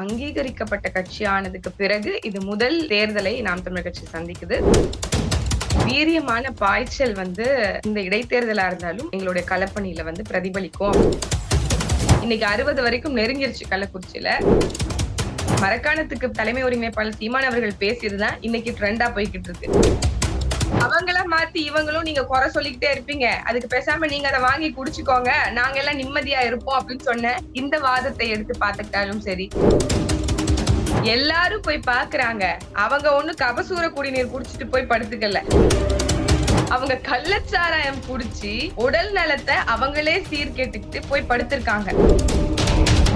அங்கீகரிக்கப்பட்ட கட்சியானதுக்கு பிறகு இது முதல் தேர்தலை நாம் தமிழர் கட்சி சந்திக்குது. வீரியமான பாய்ச்சல் வந்து இந்த இடைத்தேர்தலா இருந்தாலும் எங்களுடைய கலப்பணியில வந்து பிரதிபலிக்கும். இன்னைக்கு அறுபது வரைக்கும் நெருங்கிருச்சு கள்ளக்குறிச்சியில. மரக்காணத்துக்கு தலைமை உரிமைப்பாளர் சீமான் அவர்கள் பேசியதுதான் இன்னைக்கு ட்ரெண்டா போய்கிட்டு இருக்கு. அவங்கள மாத்தி இவங்களும் நீங்க குறை சொல்லிக்கிட்டே இருப்பீங்க. அதுக்கு பேசாம நீங்க அதை வாங்கி குடிச்சுக்கோங்க. நாங்க எல்லாம் நிம்மதியா இருப்போம் அப்படின்னு சொன்ன இந்த வாதத்தை எடுத்து பார்த்துக்கிட்டாலும் சரி. எல்லாரும் போய் பாக்குறாங்க அவங்க ஒண்ணு கபசூர குடிநீர் குடிச்சிட்டு போய் படுத்துக்கல. அவங்க கள்ளச்சாராயம் குடிச்சு உடல் நலத்தை அவங்களே சீர்கேட்டுக்கிட்டு போய் படுத்திருக்காங்க.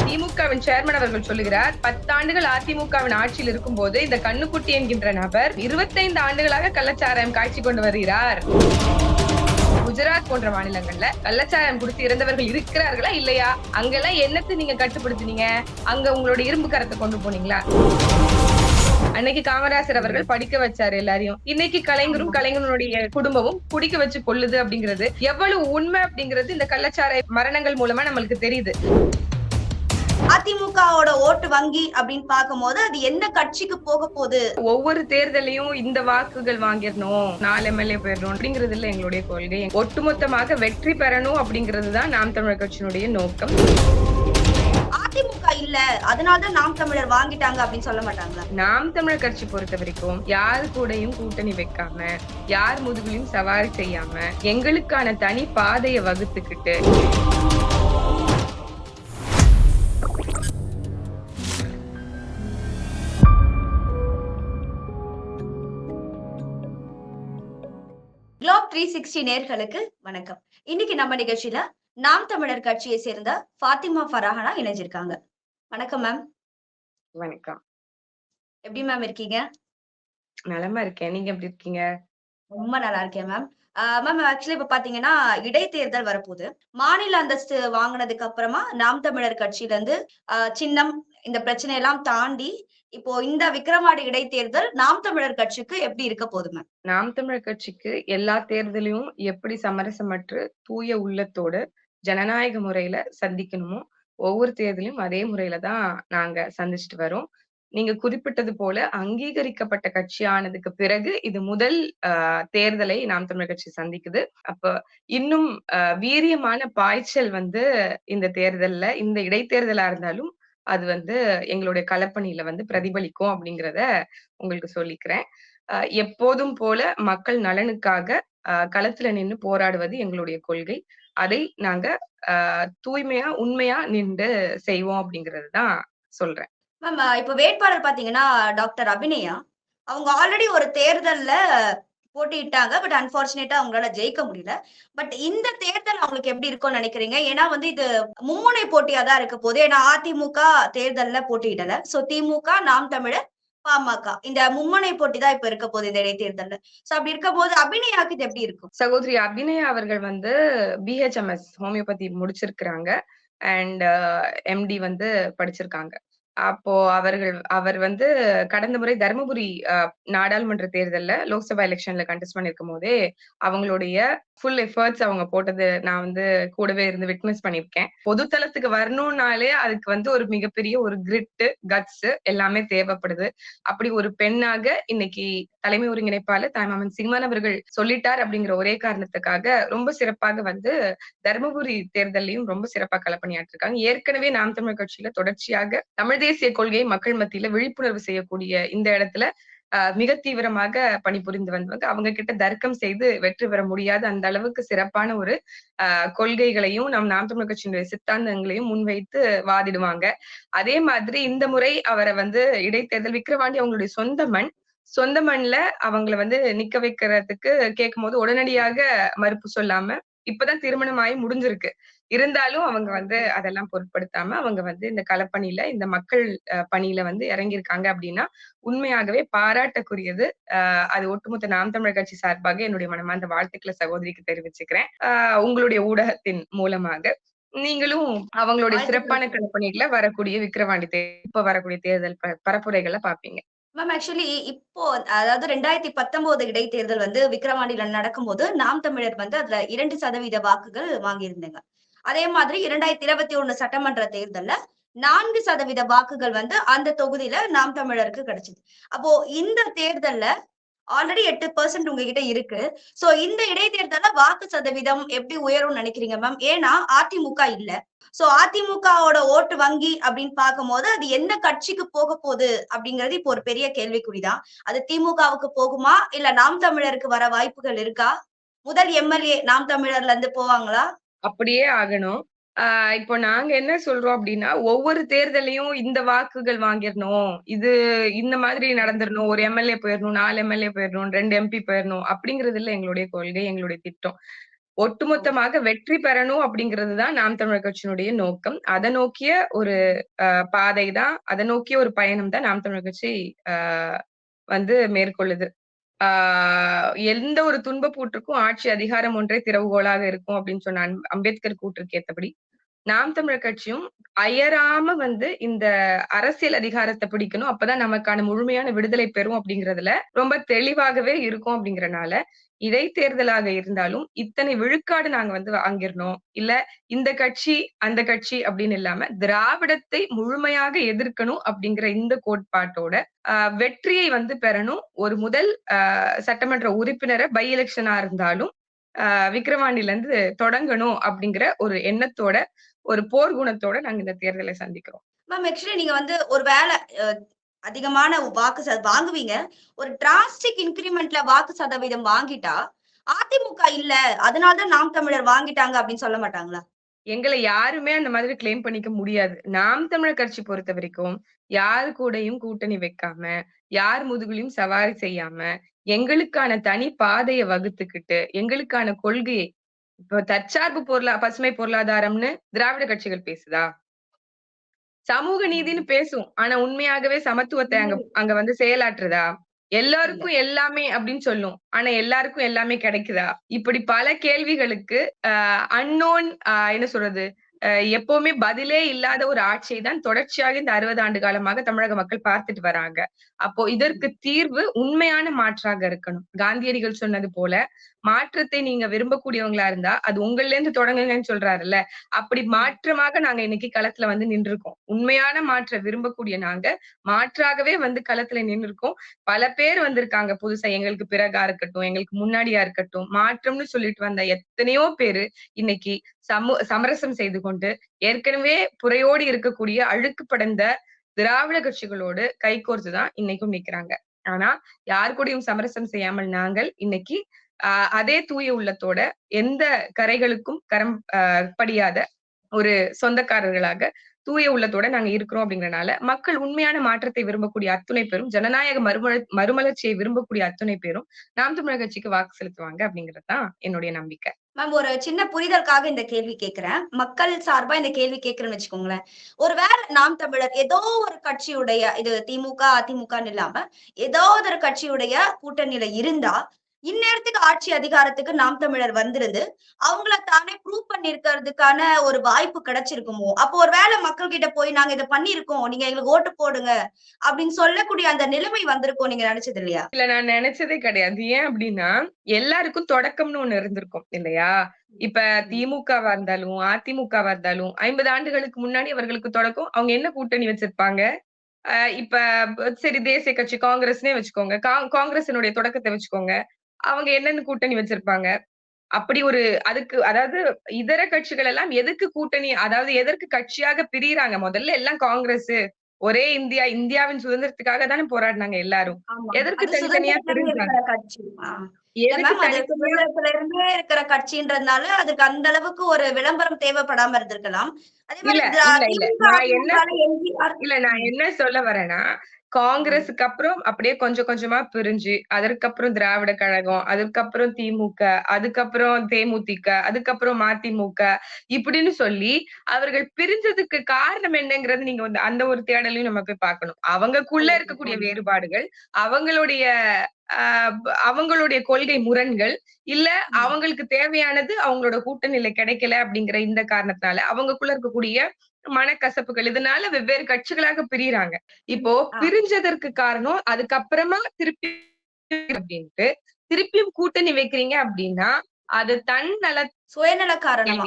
திமுகவின் சேர்மன் அவர்கள் சொல்லுகிறார் பத்தாண்டுகள் அதிமுகவின் ஆட்சியில் இருக்கும் போது இந்த கண்ணுக்குட்டி என்கின்ற நபர் இருபத்தைந்து ஆண்டுகளாக கள்ளச்சாராயம் காட்சி கொண்டு வருகிறார். குஜராத் போன்ற மாநிலங்கள்ல கள்ளச்சாராயம் குடித்து இறந்தவர்கள் இருக்கிறார்களா இல்லையா? அங்கெல்லாம் என்னத்தை நீங்க கட்டுப்படுத்தினீங்க? அங்க உங்களோட இரும்பு கரத்தை கொண்டு போனீங்களா? அன்னைக்கு காமராசர் அவர்கள் படிக்க வச்சாரு எல்லாரையும். இன்னைக்கு கலைஞரும் கலைஞருடைய குடும்பமும் குடிக்க வச்சு கொள்ளுது அப்படிங்கிறது எவ்வளவு உண்மை அப்படிங்கிறது இந்த கள்ளச்சாராய மரணங்கள் மூலமா நம்மளுக்கு தெரியுது. அதிமுகவோட ஓட்டு வங்கி அப்படின்னு பார்க்கும்போது அது எந்த கட்சிக்கு போக போகுது? ஒவ்வொரு தேர்தலையும் இந்த வாக்குகள் வாங்கிடணும் நாலு எம்எல்ஏ போயிடணும் அப்படிங்கிறது இல்ல எங்களுடைய கொள்கை. ஒட்டுமொத்தமாக வெற்றி பெறணும் அப்படிங்கிறது தான் நாம் தமிழர் கட்சியினுடைய நோக்கம். அதிமுக இல்ல அதனாலதான் நாம் தமிழர் வாங்கிட்டாங்க அப்படின்னு சொல்ல மாட்டாங்களா? நாம் தமிழர் கட்சி பொறுத்த வரைக்கும் யார் கூடயும் கூட்டணி வைக்காம யார் முதுகிலையும் சவாரி செய்யாம எங்களுக்கான தனி பாதையை வகுத்துக்கிட்டு த்ரீ சிக்ஸ்டி நேர்களுக்கு வணக்கம். இன்னைக்கு நம்ம நிகழ்ச்சியில நாம் தமிழர் கட்சியை சேர்ந்த ஃபாத்திமா ஃபராஹனா இணைஞ்சிருக்காங்க. வணக்கம் மேம் வணக்கம். எப்படி மேம் இருக்கீங்க? நலமா இருக்கேன். நீங்க எப்படி இருக்கீங்க? ரொம்ப நல்லா இருக்கேன் மேம் மேம் ஆக்சுவலி இப்ப பாத்தீங்கன்னா இடைத்தேர்தல் வரப்போகுது. மாநில அந்தஸ்து வாங்கினதுக்கு அப்புறமா நாம் தமிழர் கட்சியில இருந்து சின்னம் இந்த பிரச்சனை எல்லாம் தாண்டி இப்போ இந்த விக்ரமாடி இடைத்தேர்தல் நாம் தமிழர் கட்சிக்கு எப்படி இருக்க போகுது நாம் தமிழர் கட்சிக்கு எல்லா தேர்தலையும் எப்படி சமரசமற்று தூய உள்ளத்தோடு ஜனநாயக முறையில சந்திக்கணுமோ ஒவ்வொரு தேர்தலையும் அதே முறையில தான் நாங்க சந்திச்சுட்டு வரோம். நீங்க குறிப்பிட்டது போல அங்கீகரிக்கப்பட்ட கட்சியானதுக்கு பிறகு இது முதல் ஆஹ் தேர்தலை நாம் தமிழர் கட்சி சந்திக்குது. அப்ப இன்னும் ஆஹ் வீரியமான பாய்ச்சல் வந்து இந்த தேர்தல்ல இந்த இடைத்தேர்தலா இருந்தாலும் அது வந்து எங்களுடைய கலப்பணியில வந்து பிரதிபலிக்கும் அப்படிங்கிறத உங்களுக்கு சொல்லிக்கிறேன். ஆஹ் எப்போதும் போல மக்கள் நலனுக்காக களத்துல நின்னு போராடுவது எங்களுடைய கொள்கை. அதை நாங்க ஆஹ் தூய்மையா உண்மையா நின்று செய்வோம் அப்படிங்கிறது தான் சொல்றேன். மேம் இப்ப வேட்பாளர் பாத்தீங்கன்னா டாக்டர் அபிநயா. அவங்க ஆல்ரெடி ஒரு தேர்தல்ல போட்டியிட்டாங்க. பட் அன்பார்ச்சுனேட்டா அவங்களால ஜெயிக்க முடியல. பட் இந்த தேர்தல் அவங்களுக்கு எப்படி இருக்கும்னு நினைக்கிறீங்க? ஏன்னா வந்து இது மும்முனை போட்டியா தான் இருக்க போது ஏன்னா அதிமுக தேர்தல்ல போட்டியிடல. சோ திமுக நாம் தமிழர் பாமக. இந்த மும்முனை போட்டி தான் இப்ப இருக்க போகுது இந்த இடைத்தேர்தல்ல. சோ அப்படி இருக்க போது அபிநயாக்கு இது எப்படி இருக்கும்? சகோதரி அபிநயா அவர்கள் வந்து பிஹெச்எம்எஸ் ஹோமியோபதி முடிச்சிருக்கிறாங்க. அண்ட் எம்டி uh, வந்து படிச்சிருக்காங்க. அப்போ அவர்கள் அவர் வந்து கடந்த முறை தருமபுரி நாடாளுமன்ற தேர்தல்ல லோக்சபா எலெக்ஷன்ல கண்டெஸ்ட் பண்ணிருக்கும் போதே அவங்களுடைய ஃபுல் எஃபர்ட்ஸ் அவங்க போட்டது நான் வந்து கூடவே இருந்து விட்னஸ் பண்ணிருக்கேன். பொதுத்தளத்துக்கு வரணும்னாலே அதுக்கு வந்து ஒரு மிகப்பெரிய ஒரு கிரிட்டு கட்ஸ் எல்லாமே தேவைப்படுது. அப்படி ஒரு பெண்ணாக இன்னைக்கு தலைமை ஒருங்கிணைப்பாளர் தாய்மாமன் சீமான் அவர்கள் சொல்லிட்டார் அப்படிங்கிற ஒரே காரணத்துக்காக ரொம்ப சிறப்பாக வந்து தருமபுரி தேர்தலையும் ரொம்ப சிறப்பாக களப்பணியாற்றிருக்காங்க. ஏற்கனவே நாம் தமிழ் கட்சியில தொடர்ச்சியாக தமிழ் தேசிய கொள்கையை மக்கள் மத்தியில விழிப்புணர்வு செய்யக்கூடிய இந்த இடத்துல மிக தீவிரமாக பணிபுரிந்து வந்தவங்க. அவங்க கிட்ட தர்க்கம் செய்து வெற்றி பெற முடியாத. அந்த அளவுக்கு சிறப்பான ஒரு கொள்கைகளையும் நம் நாம் தமிழ் கட்சியினுடைய சித்தாந்தங்களையும் முன்வைத்து வாதிடுவாங்க. அதே மாதிரி இந்த முறை அவரை வந்து இடைத்தேர்தல் விக்கிரவாண்டி அவங்களுடைய சொந்த மண் சொந்த மண்ல அவங்கள வந்து நிக்க வைக்கிறதுக்கு கேட்கும் போது உடனடியாக மறுப்பு சொல்லாம இப்பதான் திருமணம் ஆகி முடிஞ்சிருக்கு. இருந்தாலும் அவங்க வந்து அதெல்லாம் பொருட்படுத்தாம அவங்க வந்து இந்த களப்பணியில இந்த மக்கள் பணியில வந்து இறங்கியிருக்காங்க அப்படின்னா உண்மையாகவே பாராட்டக்குரியது. அது ஒட்டுமொத்த நாம் தமிழர் கட்சி சார்பாக என்னுடைய மனமார்ந்த வாழ்த்துக்களை சகோதரிக்கு தெரிவிச்சுக்கிறேன். உங்களுடைய ஊடகத்தின் மூலமாக நீங்களும் அவங்களுடைய சிறப்பான களப்பணிகளை வரக்கூடிய விக்கிரவாண்டி இப்ப வரக்கூடிய தேர்தல் பரப்புரைகளை பாப்பீங்க மேம் ஆக்சுவலி இப்போ அதாவது ரெண்டாயிரத்தி பத்தொன்பது இடைத்தேர்தல் வந்து விக்ரவாண்டியில நடக்கும்போது நாம் தமிழர் வந்து அதுல இரண்டு சதவீத வாக்குகள் வாங்கியிருந்தாங்க. அதே மாதிரி இரண்டாயிரத்தி இருபத்தி ஒண்ணு சட்டமன்ற தேர்தல்ல நான்கு சதவீத வாக்குகள் வந்து அந்த தொகுதியில நாம் தமிழருக்கு கிடைச்சது. அப்போ இந்த தேர்தல்ல ஆல்ரெடி எட்டு பெர்சன்ட் உங்ககிட்ட இருக்கு. சோ இந்த இடைத்தேர்தல வாக்கு சதவீதம் எப்படி உயரும்னு நினைக்கிறீங்க மேம் ஏன்னா அதிமுக இல்ல. சோ அதிமுகவோட ஓட்டு வங்கி அப்படின்னு பார்க்கும்போது அது எந்த கட்சிக்கு போக போகுது அப்படிங்கிறது இப்போ ஒரு பெரிய கேள்விக்குறிதான். அது திமுகவுக்கு போகுமா? இல்ல நாம் தமிழருக்கு வர வாய்ப்புகள் இருக்கா? முதல் எம்எல்ஏ நாம் தமிழர்ல இருந்து போவாங்களா? அப்படியே ஆகணும். ஆஹ் இப்போ நாங்க என்ன சொல்றோம் அப்படின்னா ஒவ்வொரு தேர்தலையும் இந்த வாக்குகள் வாங்கிடணும். இது இந்த மாதிரி நடந்துடணும். ஒரு எம்எல்ஏ போயிடணும் நாலு எம்எல்ஏ போயிடணும் ரெண்டு எம்பி போயிடணும் அப்படிங்கிறது இல்ல எங்களுடைய கொள்கை எங்களுடைய திட்டம். ஒட்டுமொத்தமாக வெற்றி பெறணும் அப்படிங்கிறது தான் நாம் தமிழர் கட்சியினுடைய நோக்கம். அதை நோக்கிய ஒரு பாதை தான் அதை நோக்கிய ஒரு பயணம் தான் நாம் தமிழர் கட்சி ஆஹ் வந்து மேற்கொள்ளுது. ஆஹ் எந்த ஒரு துன்பப்பூற்றுக்கும் ஆட்சி அதிகாரம் ஒன்றே திறவுகோலாக இருக்கும் அப்படின்னு சொன்ன அம்பேத்கர் கூற்றுக்கு ஏத்தபடி நாம் தமிழர் கட்சியும் அயராம வந்து இந்த அரசியல் அதிகாரத்தை பிடிக்கணும். அப்பதான் நமக்கான முழுமையான விடுதலை பெறும் அப்படிங்கறதுல ரொம்ப தெளிவாகவே இருக்கும் அப்படிங்கறனால இடைத்தேர்தலாக இருந்தாலும் இத்தனை விழுக்காடு நாங்க வந்து வாங்கிடணும். இல்ல இந்த கட்சி அந்த கட்சி அப்படின்னு இல்லாம திராவிடத்தை முழுமையாக எதிர்க்கணும் அப்படிங்கிற இந்த கோட்பாட்டோட ஆஹ் வெற்றியை வந்து பெறணும். ஒரு முதல் ஆஹ் சட்டமன்ற உறுப்பினரை பை எலெக்ஷனா இருந்தாலும் ஆஹ் விக்கிரவாண்டில இருந்து தொடங்கணும் அப்படிங்கிற ஒரு எண்ணத்தோட ஒரு போர் குணத்தோட நாங்க இந்த தேர்தலை சந்திக்கிறோம். மேம் ஆக்சுவலி நீங்க வந்து ஒரு வேலை அதிகமான வாக்கு சத வாங்குவீங்க. ஒரு டிராஸ்டிக் இன்கிரிமெண்ட்ல வாக்கு சதவீதம் வாங்கிட்டா அதிமுக இல்ல அதனாலதான் நாம் தமிழர் வாங்கிட்டாங்க அப்படின்னு சொல்ல மாட்டாங்களா? எங்களை யாருமே அந்த மாதிரி கிளைம் பண்ணிக்க முடியாது. நாம் தமிழர் கட்சி பொறுத்த வரைக்கும் யாரு கூடயும் கூட்டணி வைக்காம யார் முதுகுலையும் சவாரி செய்யாம எங்களுக்கான தனி பாதையை வகுத்துக்கிட்டு எங்களுக்கான கொள்கையை இப்போ தற்சார்பு பொருளா பசுமை பொருளாதாரம்னு திராவிட கட்சிகள் பேசுதா? சமூக நீதினு பேசும் ஆனா உண்மையாகவே சமத்துவத்தை அங்க அங்க வந்து செயலாற்றுதா? எல்லாருக்கும் எல்லாமே அப்படின்னு சொல்லும். ஆனா எல்லாருக்கும் எல்லாமே கிடைக்குதா? இப்படி பல கேள்விகளுக்கு ஆஹ் அன்னோன் என்ன சொல்றது? எப்பவுமே பதிலே இல்லாத ஒரு ஆட்சியை தான் தொடர்ச்சியாக இந்த அறுபது ஆண்டு காலமாக தமிழக மக்கள் பார்த்துட்டு வராங்க. அப்போ இதற்கு தீர்வு உண்மையான மாற்றாக இருக்கணும். காந்தியடிகள் சொன்னது போல மாற்றத்தை நீங்க விரும்பக்கூடியவங்களா இருந்தா அது உங்கள்ல இருந்து தொடங்குங்கன்னு சொல்றாருல்ல. அப்படி மாற்றமாக நாங்க இன்னைக்கு களத்துல வந்து நின்றுருக்கோம். உண்மையான மாற்ற விரும்பக்கூடிய நாங்க மாற்றாகவே வந்து களத்துல நின்றுருக்கோம். பல பேர் வந்திருக்காங்க. புதுசா எங்களுக்கு பிறகா இருக்கட்டும் எங்களுக்கு முன்னாடியா இருக்கட்டும். மாற்றம்னு சொல்லிட்டு வந்த எத்தனையோ பேரு இன்னைக்கு சமு சமரசம் செய்து கொண்டு ஏற்கனவே புறையோடு இருக்கக்கூடிய அழுக்கு படைந்த திராவிட கட்சிகளோடு கைகோர்த்துதான் இன்னைக்கும் நிக்கிறாங்க. ஆனா யார் கூடயும் சமரசம் செய்யாமல் நாங்கள் இன்னைக்கு ஆஹ் அதே தூய உள்ளத்தோட எந்த கரைகளுக்கும் கரம் அஹ் படியாத ஒரு சொந்தக்காரர்களாக தூய உள்ளத்தோட நாங்க இருக்கிறோம் அப்படிங்கறனால மக்கள் உண்மையான மாற்றத்தை விரும்பக்கூடிய அத்துணை பேரும் ஜனநாயக மறுமல மறுமலர்ச்சியை விரும்பக்கூடிய அத்துணை பேரும் நாம் தமிழர் கட்சிக்கு வாக்கு செலுத்துவாங்க அப்படிங்கறதுதான் என்னுடைய நம்பிக்கை. மேம் ஒரு சின்ன புரிதலுக்காக இந்த கேள்வி கேட்கிறேன் மக்கள் சார்பா இந்த கேள்வி கேட்கிறேன்னு வச்சுக்கோங்களேன். ஒருவேளை நாம் தமிழர் ஏதோ ஒரு கட்சியுடைய இது திமுக அதிமுகன்னு இல்லாம ஏதோ ஒரு கட்சியுடைய கூட்டணியில இருந்தா இந்நேரத்துக்கு ஆட்சி அதிகாரத்துக்கு நாம் தமிழர் வந்திருந்து அவங்கள தானே ப்ரூவ் பண்ணிருக்கிறதுக்கான ஒரு வாய்ப்பு கிடைச்சிருக்குமோ? அப்போ ஒரு வேளை மக்கள் கிட்ட போய் நாங்க இதை பண்ணிருக்கோம் நீங்க எங்களுக்கு ஓட்டு போடுங்க அப்படின்னு சொல்லக்கூடிய அந்த நிலைமை வந்திருக்கோம் நீங்க நினைச்சது இல்லையா? இல்ல நான் நினைச்சதே கிடையாது. ஏன் அப்படின்னா எல்லாருக்கும் தொடக்கம்னு ஒண்ணு இருந்திருக்கும் இல்லையா? இப்ப திமுகவா இருந்தாலும் அதிமுகவா இருந்தாலும் ஐம்பது ஆண்டுகளுக்கு முன்னாடி அவர்களுக்கு தொடக்கம். அவங்க என்ன கூட்டணி வச்சிருப்பாங்க? ஆஹ் இப்ப சரி தேசிய கட்சி காங்கிரஸ்னே வச்சுக்கோங்க. கா- தொடக்கத்தை வச்சுக்கோங்க. அவங்க என்னென்ன கூட்டணி வச்சிருப்பாங்க? அப்படி ஒரு அதுக்கு அதாவது இதர கட்சிகள் எல்லாம் எதுக்கு கூட்டணி அதாவது எதற்கு கட்சியாக பிரியறாங்க? முதல்ல எல்லாம் காங்கிரஸ் ஒரே இந்தியா இந்தியாவின் சுதந்திரத்துக்காக தானே போராடினாங்க எல்லாரும். எதற்கு தனித்தனியா இருந்தே இருக்கிற கட்சின்றதுனால அதுக்கு அந்த அளவுக்கு ஒரு விளம்பரம் தேவைப்படாம இருந்திருக்கலாம். இல்ல நான் என்ன சொல்ல வரேன்னா காங்கிரஸுக்கு அப்புறம் அப்படியே கொஞ்சம் கொஞ்சமா பிரிஞ்சு அதற்கப்புறம் திராவிட கழகம் அதுக்கப்புறம் திமுக அதுக்கப்புறம் தேமுதிக அதுக்கப்புறம் மதிமுக இப்படின்னு சொல்லி அவர்கள் பிரிஞ்சதுக்கு காரணம் என்னங்கிறது நீங்க வந்து அந்த ஒரு தேடலையும் நம்ம போய் பார்க்கணும். அவங்கக்குள்ள இருக்கக்கூடிய வேறுபாடுகள் அவங்களுடைய ஆஹ் அவங்களுடைய கொள்கை முரண்கள் இல்ல அவங்களுக்கு தேவையானது அவங்களோட கூட்டணியில கிடைக்கல அப்படிங்கிற இந்த காரணத்தினால அவங்களுக்குள்ள இருக்கக்கூடிய மனக்கசப்புகள். இதனால வெவ்வேறு கட்சிகளாக பிரியறாங்க. இப்போ. பிரிஞ்சதற்கு காரணம் அதுக்கப்புறமா திருப்பி அப்படின்ட்டு திருப்பியும் கூட்டணி வைக்கிறீங்க அப்படின்னா அது தன் நல சுயநல காரணமா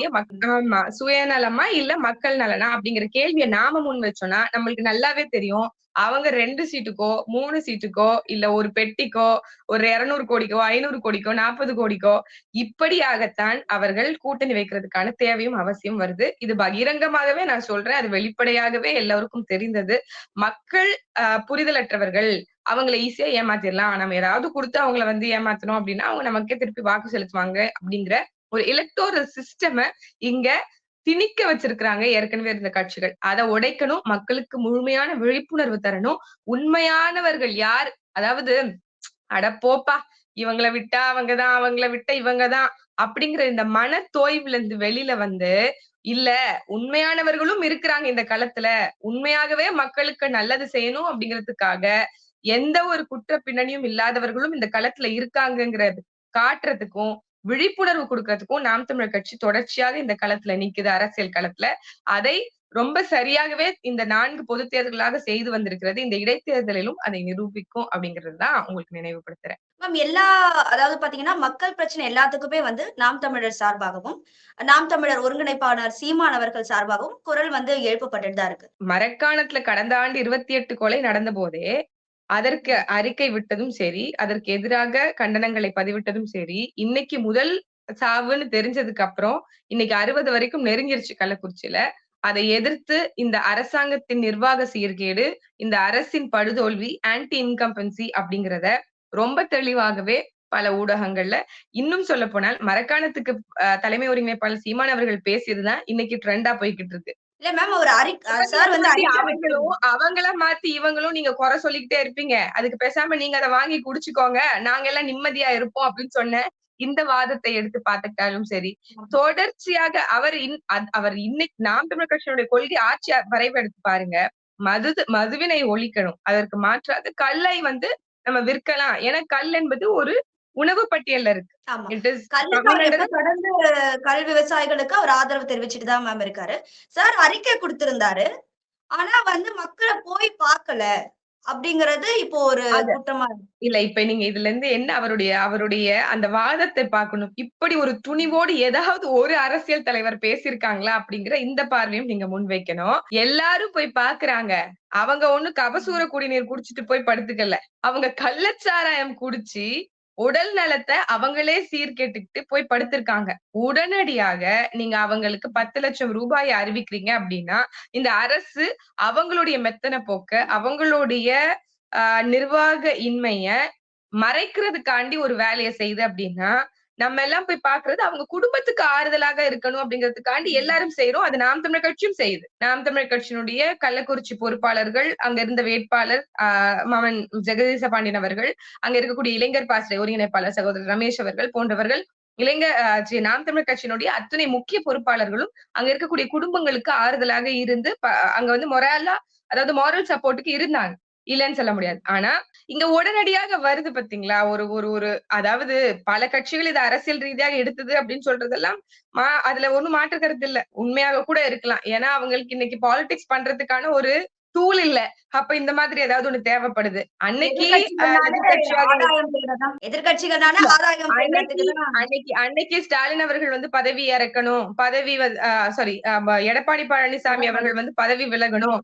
ஆமா. சுயநலமா இல்ல மக்கள் நலனா? அப்படிங்கிற கேள்வியை நாம முன் வச்சோம்னா நம்மளுக்கு நல்லாவே தெரியும். அவங்க ரெண்டு சீட்டுக்கோ மூணு சீட்டுக்கோ இல்ல ஒரு பெட்டிக்கோ ஒரு இருநூறு கோடிக்கோ ஐநூறு கோடிக்கோ நாற்பது கோடிக்கோ இப்படியாகத்தான் அவர்கள் கூட்டணி வைக்கிறதுக்கான தேவையும் அவசியம் வருது. இது பகிரங்கமாகவே நான் சொல்றேன். அது வெளிப்படையாகவே எல்லாருக்கும் தெரிந்தது. மக்கள் ஆஹ் புரிதலற்றவர்கள் அவங்களை ஈஸியா ஏமாத்திடலாம். நம்ம ஏதாவது கொடுத்து அவங்கள வந்து ஏமாத்தணும் அப்படின்னா அவங்க நமக்கே திருப்பி வாக்கு செலுத்துவாங்க அப்படிங்கிற ஒரு எலக்டோரல் சிஸ்டம இங்க திணிக்க வச்சிருக்கிறாங்க ஏற்கனவே இருந்த கட்சிகள். அதை உடைக்கணும் மக்களுக்கு முழுமையான விழிப்புணர்வு தரணும். உண்மையானவர்கள் யார்? அதாவது அட போப்பா இவங்களை விட்டா அவங்கதான் அவங்கள விட்டா இவங்கதான் அப்படிங்கிற இந்த மன தோய்வுல இருந்து வெளியில வந்து இல்ல உண்மையானவர்களும் இருக்கிறாங்க இந்த களத்துல. உண்மையாகவே மக்களுக்கு நல்லது செய்யணும் அப்படிங்கிறதுக்காக எந்த ஒரு குற்ற பின்னணியும் இல்லாதவர்களும் இந்த களத்துல இருக்காங்கங்கிறது காட்டுறதுக்கும் விழிப்புணர்வு கொடுக்கறதுக்கும் நாம் தமிழர் கட்சி தொடர்ச்சியாக இந்த களத்துல நிக்குது அரசியல் களத்துல. அதை ரொம்ப சரியாகவே இந்த நான்கு பொது தேர்தல்களாக செய்து வந்திருக்கிறது. இந்த இடைத்தேர்தலிலும் அதை நிரூபிக்கும் அப்படிங்கிறது தான் உங்களுக்கு நினைவுபடுத்துறேன். மேம் எல்லா அதாவது பாத்தீங்கன்னா மக்கள் பிரச்சனை எல்லாத்துக்குமே வந்து நாம் தமிழர் சார்பாகவும் நாம் தமிழர் ஒருங்கிணைப்பாளர் சீமான் அவர்கள் சார்பாகவும் குரல் வந்து எழுப்பப்பட்டுட்டு தான் இருக்கு. மரக்காணத்துல கடந்த ஆண்டு இருபத்தி எட்டு கொலை நடந்த போதே அதற்கு அறிக்கை விட்டதும் சரி அதற்கு எதிராக கண்டனங்களை பதிவிட்டதும் சரி இன்னைக்கு முதல் சாவுன்னு தெரிஞ்சதுக்கு அப்புறம் இன்னைக்கு அறுபது வரைக்கும் நெருங்கிருச்சு கள்ளக்குறிச்சியில. அதை எதிர்த்து இந்த அரசாங்கத்தின் நிர்வாக சீர்கேடு இந்த அரசின் படுதோல்வி ஆன்டி இன்கம்பன்சி அப்படிங்கிறத ரொம்ப தெளிவாகவே பல ஊடகங்கள்ல இன்னும் சொல்ல போனால் மரக்காணத்துக்கு தலைமை ஒருங்கிணைப்பாளர் சீமான் அவர்கள் பேசியதுதான் இன்னைக்கு ட்ரெண்டா போய்கிட்டு இருக்கு. இல்ல மேம் ஒரு சார் வந்து அவங்களும் அவங்கள மாத்தி இவங்களும் நீங்க குறை சொல்லிக்கிட்டே இருப்பீங்க. அதுக்கு பேசாம நீங்க அதை வாங்கி குடிச்சுக்கோங்க. நாங்க எல்லாம் நிம்மதியா இருப்போம் அப்படின்னு சொன்ன இந்த வாதத்தை எடுத்து பார்த்துக்கிட்டாலும் சரி. தொடர்ச்சியாக அவர் அவர் இன்னைக்கு நாம் தமிழர் கட்சியினுடைய கொள்கை ஆட்சி வரைவு எடுத்து பாருங்க. மது மதுவினை ஒழிக்கணும். அதற்கு மாற்றாக கல்லை வந்து நம்ம விற்கலாம். ஏன்னா கல் என்பது ஒரு உணவு பட்டியல்ல இருக்கு. தொடர்ந்து கல் விவசாயிகளுக்கு அவர் ஆதரவு தெரிவிச்சுட்டு தான் மேம் இருக்காரு. சார் அறிக்கை கொடுத்திருந்தாரு. ஆனா வந்து மக்களை போய் பார்க்கல அப்படிங்கறது இப்போ ஒரு குற்றமா. இல்ல இப்ப நீங்க இதுல இருந்து என்ன அவருடைய அவருடைய அந்த வாதத்தை பார்க்கணும். இப்படி ஒரு துணிவோடு ஏதாவது ஒரு அரசியல் தலைவர் பேசியிருக்காங்களா அப்படிங்கிற இந்த பார்வையும் நீங்க முன்வைக்கணும் எல்லாரும் போய் பாக்குறாங்க அவங்க ஒண்ணு கபசூர குடிநீர் குடிச்சிட்டு போய் படுத்துக்கல. அவங்க கள்ளச்சாராயம் குடிச்சு உடல் நலத்தை அவங்களே சீர்கேட்டுக்கிட்டு போய் படுத்திருக்காங்க. உடனடியாக நீங்க அவங்களுக்கு பத்து லட்சம் ரூபாயை அறிவிக்கிறீங்க அப்படின்னா இந்த அரசு அவங்களுடைய மெத்தனை போக்க அவங்களுடைய ஆஹ் நிர்வாக இன்மைய மறைக்கிறதுக்காண்டி ஒரு வேலையை செய்யுது அப்படின்னா நம்ம எல்லாம் போய் பாக்குறது அவங்க குடும்பத்துக்கு ஆறுதலாக இருக்கணும் அப்படிங்கிறதுக்காண்டி எல்லாரும் செய்யறோம் அது நாம் தமிழர் கட்சியும் செய்யுது. நாம் தமிழர் கட்சியினுடைய கள்ளக்குறிச்சி பொறுப்பாளர்கள் அங்க இருந்த வேட்பாளர் ஆஹ் மாமன் ஜெகதீச பாண்டியன் அவர்கள் அங்க இருக்கக்கூடிய இளைஞர் பாசறை ஒருங்கிணைப்பாளர் சகோதரர் ரமேஷ் அவர்கள் போன்றவர்கள் இளைஞர் நாம் தமிழர் கட்சியினுடைய அத்தனை முக்கிய பொறுப்பாளர்களும் அங்க இருக்கக்கூடிய குடும்பங்களுக்கு ஆறுதலாக இருந்து அங்க வந்து மொராலா அதாவது மாரல் சப்போர்ட்டுக்கு இருந்தாங்க. இல்லைன்னு சொல்ல முடியாது. ஆனா இங்க உடனடியாக வருது பாத்தீங்களா? ஒரு ஒரு ஒரு அதாவது பல கட்சிகள் இது அரசியல் ரீதியாக எடுத்தது அப்படின்னு சொல்றதெல்லாம் மா அதுல ஒண்ணும் மாற்று கருத்து இல்ல. உண்மையாக கூட இருக்கலாம். ஏன்னா அவங்களுக்கு இன்னைக்கு பாலிடிக்ஸ் பண்றதுக்கான ஒரு டூல் இல்ல. அப்ப இந்த மாதிரி ஏதாவது ஒண்ணு தேவைப்படுது. அன்னைக்கு அன்னைக்கு அன்னைக்கு ஸ்டாலின் அவர்கள் வந்து பதவி இறக்கணும். பதவி சாரி எடப்பாடி பழனிசாமி அவர்கள் வந்து பதவி விலகணும்.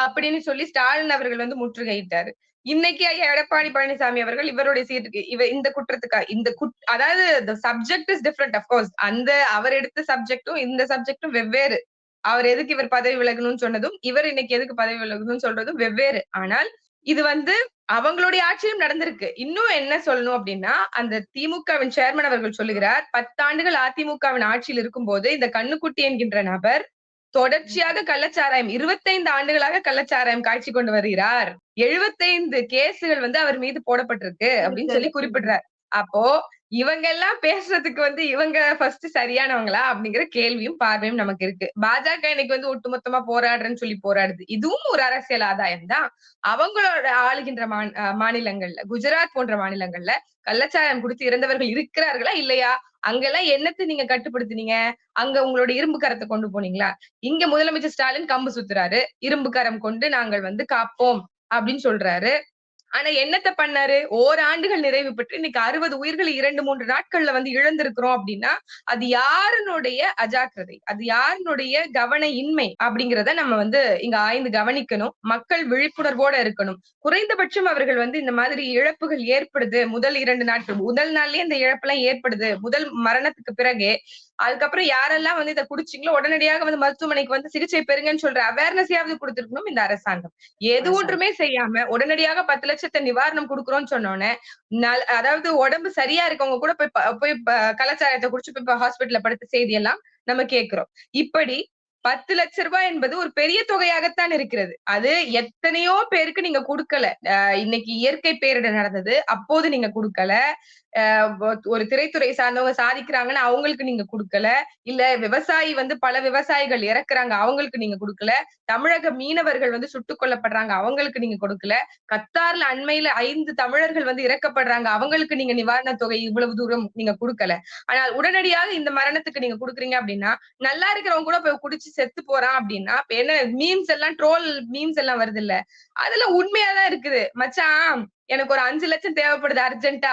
அப்படின்னு சொல்லி ஸ்டாலின் அவர்கள் வந்து முற்றுகையிட்டாரு. இன்னைக்கு ஐயா எடப்பாடி பழனிசாமி அவர்கள் இவருடைய சீட்டுக்கு இவ இந்த குற்றத்துக்கா இந்த குட் அதாவது சப்ஜெக்ட் இஸ் டிஃப்ரெண்ட் அஃப்கோர்ஸ் அந்த அவர் எடுத்த சப்ஜெக்டும் இந்த சப்ஜெக்டும் வெவ்வேறு. அவர் எதுக்கு இவர் பதவி விலகணும்னு சொன்னதும் இவர் இன்னைக்கு எதுக்கு பதவி விலகணும்னு சொல்றதும் வெவ்வேறு. ஆனால் இது வந்து அவங்களுடைய ஆட்சியிலும் நடந்திருக்கு. இன்னும் என்ன சொல்லணும் அப்படின்னா அந்த திமுகவின் சேர்மன் அவர்கள் சொல்லுகிறார் பத்தாண்டுகள் அதிமுகவின் ஆட்சியில் இருக்கும்போது இந்த கண்ணுக்குட்டி என்கின்ற நபர் தொடர்ச்சியாக கள்ளச்சாராயம் இருபத்தைந்து ஆண்டுகளாக கள்ளச்சாராயம் காய்ச்சி கொண்டு வருகிறார். எழுபத்தைந்து கேசுகள் வந்து அவர் மீது போடப்பட்டிருக்கு அப்படின்னு சொல்லி குறிப்பிடுறார். அப்போ இவங்க எல்லாம் பேசுறதுக்கு வந்து இவங்க ஃபர்ஸ்ட் சரியானவங்களா அப்படிங்கிற கேள்வியும் பார்வையும் நமக்கு இருக்கு. பாஜக இன்னைக்கு வந்து ஒட்டுமொத்தமா போராடுறேன்னு சொல்லி போராடுது. இதுவும் ஒரு அரசியல் ஆதாயம் தான். அவங்களோட ஆளுகின்ற மாநிலங்கள்ல குஜராத் போன்ற மாநிலங்கள்ல கள்ளச்சாராயம் குடித்து இறந்தவர்கள் இருக்கிறார்களா இல்லையா? அங்கெல்லாம் என்னத்தை நீங்க கட்டுப்படுத்தினீங்க? அங்க உங்களோட இரும்பு கரத்தை கொண்டு போனீங்களா? இங்க முதலமைச்சர் ஸ்டாலின் கம்பு சுத்துறாரு. இரும்பு கரம் கொண்டு நாங்கள் வந்து காப்போம் அப்படின்னு சொல்றாரு. ஆனா என்னத்த பண்ணாரு? ஓராண்டுகள் நிறைவு பெற்று இன்னைக்கு அறுபது உயிர்கள் இரண்டு மூன்று நாட்கள்ல வந்து இழந்திருக்கிறோம் அப்படின்னா அது யாருனுடைய அஜாக்கிரதை அது யாருனுடைய கவன இன்மை அப்படிங்கிறத நம்ம வந்து இங்க ஆய்ந்து கவனிக்கணும். மக்கள் விழிப்புணர்வோட இருக்கணும். குறைந்தபட்சம் அவர்கள் வந்து இந்த மாதிரி இழப்புகள் ஏற்படுது. முதல் இரண்டு நாட்கள் முதல் நாள்லயே இந்த இழப்பெல்லாம் ஏற்படுது. முதல் மரணத்துக்கு பிறகே அதுக்கப்புறம் யாரெல்லாம் வந்து இதை குடிச்சிங்களோ உடனடியாக வந்து மருத்துவமனைக்கு வந்து சிகிச்சை பெறுங்கன்னு சொல்ற அவேர்னஸையாவது கொடுத்திருக்கணும் இந்த அரசாங்கம். எது. ஒன்றுமே செய்யாம உடனடியாக பத்து லட்சத்தை நிவாரணம் கொடுக்குறோம்னு சொன்னோன்னே அதாவது உடம்பு சரியா இருக்கவங்க கூட போய் போய் கலாச்சாரத்தை குடிச்சு போய் ஹாஸ்பிட்டல்ல படுத்த செய்தி எல்லாம் நம்ம கேட்கிறோம். இப்படி பத்து லட்ச ரூபாய் என்பது ஒரு பெரிய தொகையாகத்தான் இருக்கிறது. அது எத்தனையோ பேருக்கு நீங்க கொடுக்கல. இன்னைக்கு இயற்கை பேரிடர் நடந்தது அப்போது நீங்க கொடுக்கல. ஒரு திரைத்துறை சார்ந்தவங்க சாதிக்கிறாங்கன்னு அவங்களுக்கு நீங்க கொடுக்கல. இல்ல விவசாயி வந்து பல விவசாயிகள் இறக்குறாங்க அவங்களுக்கு நீங்க கொடுக்கல. தமிழக மீனவர்கள் வந்து சுட்டுக் கொல்லப்படுறாங்க அவங்களுக்கு நீங்க கொடுக்கல. கத்தார்ல அண்மையில ஐந்து தமிழர்கள் வந்து இறக்கப்படுறாங்க அவங்களுக்கு நீங்க நிவாரணத் தொகை இவ்வளவு தூரம் நீங்க கொடுக்கல. ஆனால் உடனடியாக இந்த மரணத்துக்கு நீங்க கொடுக்குறீங்க அப்படின்னா நல்லா இருக்கிறவங்க கூட போய் குடிச்சு செத்து போறான் அப்படின்னா இப்ப என்ன மீம்ஸ் எல்லாம் ட்ரோல் மீம்ஸ் எல்லாம் வருது இல்ல? அதுல உண்மையாதான் இருக்குது. மச்சான் எனக்கு ஒரு அஞ்சு லட்சம் தேவைப்படுது அர்ஜென்ட்டா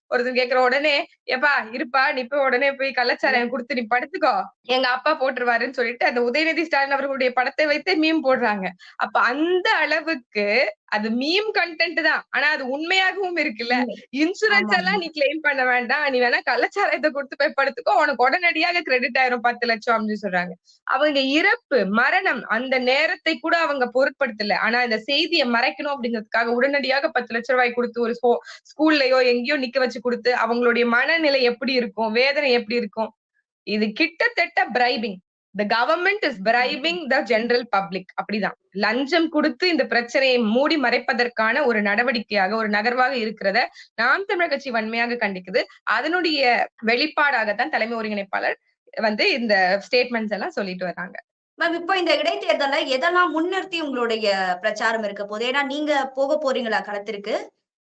ஒருத்தர் கேக்குற உடனே ஏப்பா இருப்பா நீ போய் உடனே போய் கள்ளச்சாராயம் கொடுத்து நீ படுத்துக்கோ. எங்க அப்பா போட்டுருவாருன்னு சொல்லிட்டு அந்த உதயநிதி ஸ்டாலின் அவர்களுடைய படத்தை வைத்து மீம் போடுறாங்க. அப்ப அந்த அளவுக்கு அது மீம் கண்டென்ட் தான். ஆனா அது உண்மையாகவும் இருக்குல்ல. இன்சூரன்ஸ். எல்லாம் நீ கிளைம் பண்ண வேண்டாம். நீ வேணா கள்ளச்சாராயத்தை கொடுத்து போய் படுத்துக்கோ. உனக்கு உடனடியாக கிரெடிட் ஆயிரும் பத்து லட்சம் அப்படின்னு சொல்றாங்க. அவங்க இறப்பு மரணம் அந்த நேரத்தை கூட அவங்க பொருட்படுத்தல. ஆனா இந்த செய்தியை மறைக்கணும் அப்படிங்கிறதுக்காக உடனடியாக பத்து லட்சம் ரூபாய் கொடுத்து ஒரு ஸ்கூ- ஸ்கூல்லயோ எங்கேயோ நிக்க வச்சு கொடுத்து அவங்களுடைய மனநிலை எப்படி இருக்கும் வேதனை எப்படி இருக்கும்? இது கிட்டத்தட்ட bribing the government is bribing the general public அப்படிதான். லஞ்சம் கொடுத்து இந்த பிரச்சனையை மூடி மறைப்பதற்கான ஒரு நடவடிக்கையாக ஒரு நகர்வாக இருக்கிறத நாம் தமிழர் கட்சி வன்மையாக கண்டிக்குது. அதனுடைய வெளிப்பாடாகத்தான் தலைமை ஒருங்கிணைப்பாளர் வந்து இந்த ஸ்டேட்மெண்ட்ஸ் எல்லாம் சொல்லிட்டு வர்றாங்க. மேம் இப்போ இந்த இடைத்தேர்தல எதெல்லாம் முன்னிறுத்தி உங்களுடைய பிரச்சாரம் இருக்க போகுது? ஏன்னா நீங்க போக போறீங்களா களத்திற்கு?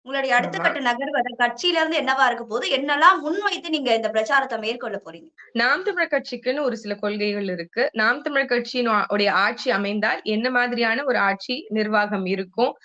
உங்களுடைய அடுத்த. கட்ட நகர்வு கட்சியில இருந்து என்னவா இருக்க போகுது? என்னெல்லாம் முன்வைத்து நீங்க இந்த பிரச்சாரத்தை மேற்கொள்ள போறீங்க? நாம் தமிழர் கட்சிக்குன்னு ஒரு சில கொள்கைகள் இருக்கு. நாம் தமிழர் கட்சியின் ஆ- உடைய ஆட்சி அமைந்தால் என்ன மாதிரியான ஒரு ஆட்சி நிர்வாகம் இருக்கும்?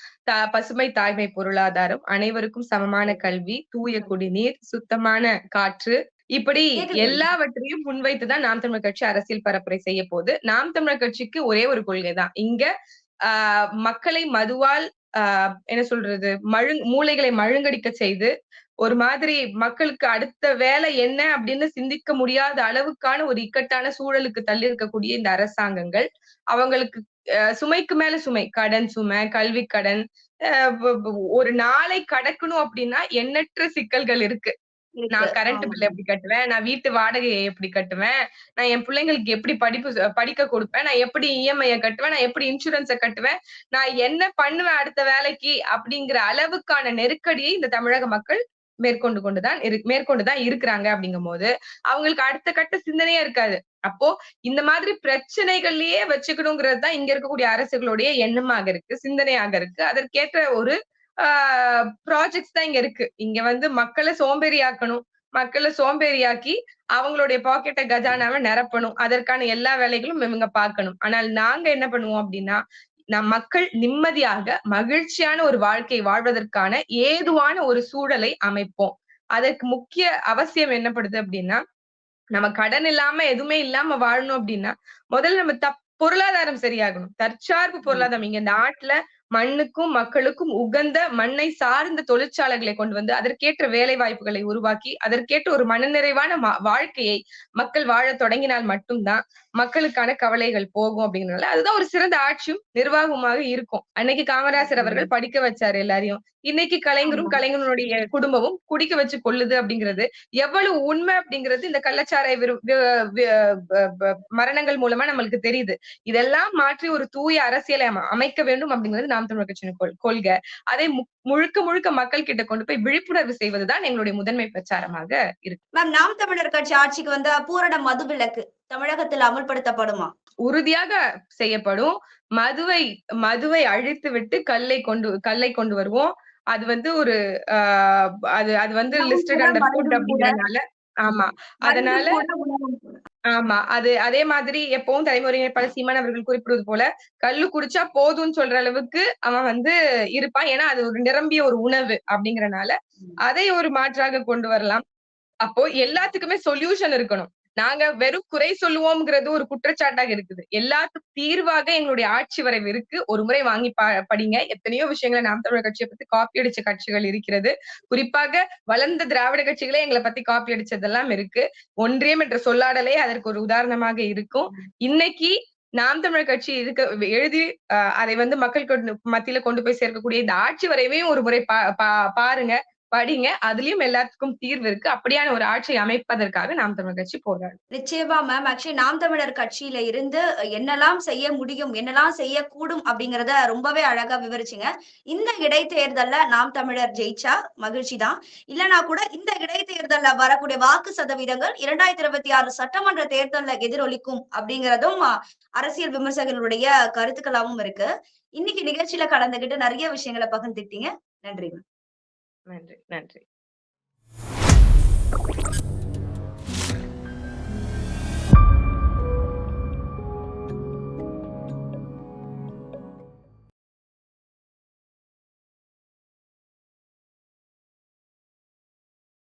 பசுமை தாய்மை பொருளாதாரம் அனைவருக்கும் சமமான கல்வி தூய குடிநீர் சுத்தமான காற்று. இப்படி. எல்லாவற்றையும் முன்வைத்துதான் நாம் தமிழர் கட்சி அரசியல் பரப்புரை செய்ய போகுது. நாம் தமிழர் கட்சிக்கு ஒரே ஒரு கொள்கை தான் இங்க ஆஹ் மக்களை மதுவால் ஆஹ் என்ன சொல்றது? மழு மூளைகளை மழுங்கடிக்க செய்து ஒரு மாதிரி மக்களுக்கு அடுத்த வேலை என்ன அப்படின்னு சிந்திக்க முடியாத அளவுக்கான ஒரு இக்கட்டான சூழலுக்கு தள்ளி இருக்கக்கூடிய இந்த அரசாங்கங்கள் அவங்களுக்கு சுமைக்கு மேல சுமை கடன் சுமை கல்வி கடன் ஒரு நாளை கடக்கணும் அப்படின்னா எண்ணற்ற சிக்கல்கள் இருக்கு. நான். கரண்ட். பில் எப்படி கட்டுவேன்? நான் வீட்டு வாடகையை எப்படி கட்டுவேன்? நான் என் பிள்ளைங்களுக்கு எப்படி படிப்பு படிக்க கொடுப்பேன்? நான் எப்படி இஎம்ஐ கட்டுவேன்? நான் எப்படி இன்சூரன்ஸ கட்டுவேன்? நான் என்ன பண்ணுவேன் அடுத்த வேலைக்கு? அப்படிங்கிற அளவுக்கான நெருக்கடியை இந்த தமிழக மக்கள் மேற்கொண்டு கொண்டுதான் இரு மேற்கொண்டுதான் இருக்கிறாங்க அப்படிங்கும் போது அவங்களுக்கு அடுத்த கட்ட சிந்தனையே இருக்காது. அப்போ இந்த மாதிரி பிரச்சனைகள்லயே வச்சுக்கணுங்கிறது தான் இங்க இருக்கக்கூடிய அரசுகளுடைய எண்ணமாக இருக்கு சிந்தனையாக இருக்கு. அதற்கேற்ற ஒரு ப்ராஜெக்ட்ஸ் தான் இங்க இருக்கு. இங்க வந்து மக்களை சோம்பேறியாக்கணும். மக்களை சோம்பேறியாக்கி அவங்களுடைய பாக்கெட்டை கஜானாவை நிரப்பணும். அதற்கான எல்லா வேலைகளும் இவங்க பார்க்கணும். ஆனால் நாங்க என்ன பண்ணுவோம் அப்படின்னா நம் மக்கள் நிம்மதியாக மகிழ்ச்சியான ஒரு வாழ்க்கை வாழ்வதற்கான ஏதுவான ஒரு சூழலை அமைப்போம். அதற்கு முக்கிய அவசியம் என்னப்படுது அப்படின்னா நம்ம கடன் இல்லாம எதுவுமே இல்லாம வாழணும் அப்படின்னா முதல்ல நம்ம தப் பொருளாதாரம் சரியாகணும். தற்சார்பு பொருளாதாரம். இங்க இந்த நாட்டுல மண்ணுக்கும் மக்களுக்கும் உகந்த மண்ணை சார்ந்த தொழிற்சாலைகளை கொண்டு வந்து அதற்கேற்ற வேலை வாய்ப்புகளை உருவாக்கி அதற்கேற்ற ஒரு மனநிறைவான வாழ்க்கையை மக்கள் வாழ தொடங்கினால் மட்டும்தான் மக்களுக்கான கவலைகள் போகும் அப்படிங்கறதுனால அதுதான் ஒரு சிறந்த ஆட்சியும் நிர்வாகமாக இருக்கும். அன்னைக்கு காமராசர் அவர்கள் படிக்க வச்சாரு எல்லாரையும். இன்னைக்கு கலைஞரும் ஆமா. கலைஞருடைய குடும்பமும் குடிக்க வச்சு கொள்ளுது அப்படிங்கிறது எவ்வளவு உண்மை அப்படிங்கிறது இந்த ப- மரணங்கள் மூலமா நம்மளுக்கு தெரியுது. இதெல்லாம் மாற்றி ஒரு தூய அரசியலை அம- அமைக்க வேண்டும் அப்படிங்கிறது நாம் தமிழர் கட்சியின் கொள்- கொள்கை. அதை முழுக்க முழுக்க மக்கள் கிட்ட கொண்டு போய் விழிப்புணர்வு செய்வதுதான் எங்களுடைய முதன்மை பிரச்சாரமாக இருக்கு. மேம் நாம் தமிழர் கட்சி ஆட்சிக்கு வந்த பூரண மது விலக்கு தமிழகத்தில் அமல்படுத்தப்படுமா? உறுதியாக செய்யப்படும். மதுவை மதுவை அழித்து விட்டு கல்லை கொண்டு கல்லை கொண்டு வருவோம். அது வந்து ஒரு அது அது வந்து லிஸ்டட் அண்டர் ஃபுட். அப்படிங்கறதுனால ஆமா. அதனால ஆமா. அது அதே மாதிரி எப்பவும் தலைமுறையினர் சீமான் அவர்கள் குறிப்பிடுவது போல, கள்ளு குடிச்சா போதும்ன்னு சொல்ற அளவுக்கு அவன் வந்து இருப்பான். ஏன்னா, அது ஒரு நிரம்பிய ஒரு உணவு அப்படிங்கிறனால. அதை ஒரு மாற்றாக கொண்டு வரலாம். அப்போ எல்லாத்துக்குமே சொல்யூஷன் இருக்கணும். நாங்க வெறும் குறை சொல்லுவோம்ங்கிறது ஒரு குற்றச்சாட்டாக இருக்குது. எல்லாத்துக்கும் தீர்வாக எங்களுடைய ஆட்சி வரைவு இருக்கு. ஒரு முறை வாங்கி படிங்க. எத்தனையோ விஷயங்களை நாம் தமிழர் கட்சியை பத்தி காப்பி அடிச்ச கட்சிகள் இருக்கிறது. குறிப்பாக வளர்ந்த திராவிட கட்சிகளே எங்களை பத்தி காப்பி அடிச்சதெல்லாம் இருக்கு. ஒன்றியம் என்ற சொல்லாடலே அதற்கு ஒரு உதாரணமாக இருக்கும். இன்னைக்கு நாம் தமிழர் கட்சி இருக்க எழுதி அதை வந்து மக்கள் கொண்டு மத்தியில கொண்டு போய் சேர்க்கக்கூடிய இந்த ஆட்சி வரைவையும் ஒரு முறை பா பா பாருங்க. படிங்க. அதுலயும் எல்லாத்துக்கும் தீர்வு இருக்கு. அப்படியான ஒரு ஆட்சியை அமைப்பதற்காக நாம் தமிழர் கட்சி போராடும். நிச்சயமா மேம். ஆக்சுவலி நாம் தமிழர் கட்சியில இருந்து என்னெல்லாம் செய்ய முடியும், என்னெல்லாம் செய்யக்கூடும் அப்படிங்கறத ரொம்பவே அழகா விவரிச்சீங்க. இந்த இடைத்தேர்தல்ல நாம் தமிழர் ஜெயிச்சா மகிழ்ச்சி தான். இல்லனா கூட இந்த இடைத்தேர்தல்ல வரக்கூடிய வாக்கு சதவீதங்கள் 2026 சட்டமன்ற தேர்தல்ல எதிரொலிக்கும் அப்படிங்கிறதும் அரசியல் விமர்சகர்களுடைய கருத்துக்களாவும் இருக்கு. இன்னைக்கு நிகழ்ச்சியில கலந்துகிட்டு நிறைய விஷயங்கள பகிர்ந்துட்டீங்க நன்றி மேம். நன்றி, நன்றி.